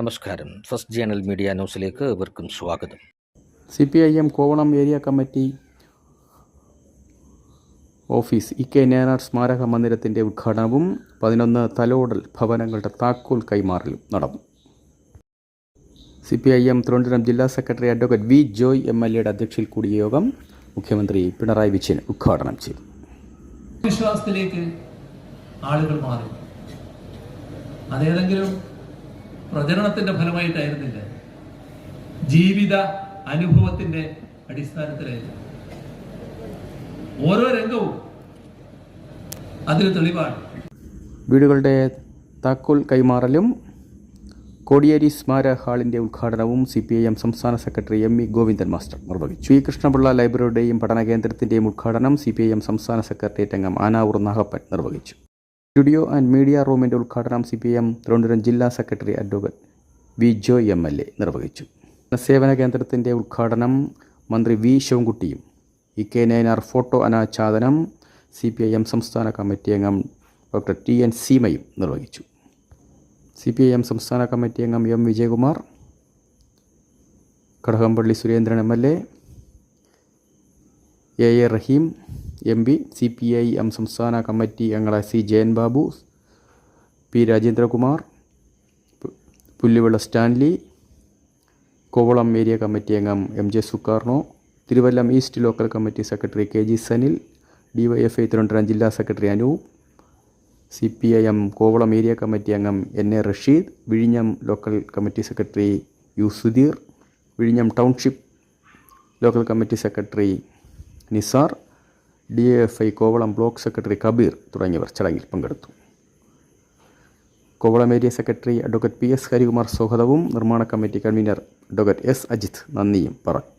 നമസ്കാരം. First journal media ന്യൂസിലേക്ക് ഏവർക്കും സ്വാഗതം. C P I M Kovalam area committee office E K Nayanar സ്മാരക മന്ദിരത്തിന്റെ ഉദ്ഘാടനവും പതിനൊന്ന് തലോടൽ ഭവനങ്ങളുടെ താക്കോൽ കൈമാറലും നടന്നു. C P I M Thiruvananthapuram ജില്ലാ secretary advocate V Joy M L എയുടെ അധ്യക്ഷയിൽ കൂടിയ യോഗം മുഖ്യമന്ത്രി പിണറായി വിജയൻ ഉദ്ഘാടനം ചെയ്തു. വിശ്വാസത്തിലേക്ക് ആളുകൾ മാറി. അതേതെങ്കിലും പ്രചരണത്തിന്റെ ഫലമായിട്ടായിരുന്നില്ല. ജീവിത അനുഭവത്തിന്റെ അടിസ്ഥാനത്തിലായിരുന്നു. ഓരോ രംഗവും അതിന് തെളിവാണ്. വീടുകളുടെ താക്കോൽ കൈമാറലും കോടിയേരി സ്മാരക ഹാളിന്റെ ഉദ്ഘാടനവും സി പി ഐ എം സംസ്ഥാന secretary M E Govindan master നിർവഹിച്ചു. ഈ കൃഷ്ണപിള്ള ലൈബ്രറിയുടെയും പഠന കേന്ദ്രത്തിന്റെയും ഉദ്ഘാടനം സി പി ഐ എം സംസ്ഥാന സെക്രട്ടേറിയറ്റ് അംഗം ആനാവൂർ നാഗപ്പൻ നിർവഹിച്ചു. സ്റ്റുഡിയോ ആൻഡ് മീഡിയ റൂമിന്റെ ഉദ്ഘാടനം സി പി എം തിരുവനന്തപുരം ജില്ലാ secretary advocate V Jo M L A നിർവഹിച്ചു. സേവന കേന്ദ്രത്തിന്റെ ഉദ്ഘാടനം മന്ത്രി വി ശിവൻകുട്ടിയും ഇ കെ നയനാർ ഫോട്ടോ അനാച്ഛാദനം സി പി ഐ എം സംസ്ഥാന കമ്മിറ്റി അംഗം ഡോക്ടർ ടി എൻ സീമയും നിർവഹിച്ചു. സി പി ഐ എം സംസ്ഥാന കമ്മിറ്റി അംഗം M Vijayakumar Kadakampally Surendran M L A A A Rahim M P C P I M സംസ്ഥാന committee അംഗങ്ങളായ C Jayan Babu P Rajendrakumar Pulluvila Stanley Kovalam area committee അംഗം M J Sukarno Thiruvallam east local committee secretary K G Sanil D Y Thiruvananthapuram ജില്ലാ secretary Anu C P I M Kovalam area committee അംഗം N A Rasheed വിഴിഞ്ഞം local committee secretary U Sudheer വിഴിഞ്ഞം township local committee secretary Nisar D F I Kovalam block secretary Kabir തുടങ്ങിയവർ ചടങ്ങിൽ പങ്കെടുത്തു. Kovalam area secretary advocate P S Harikumar സ്വാഗതവും നിർമ്മാണ committee convener advocate S Ajith നന്ദിയും പറഞ്ഞു.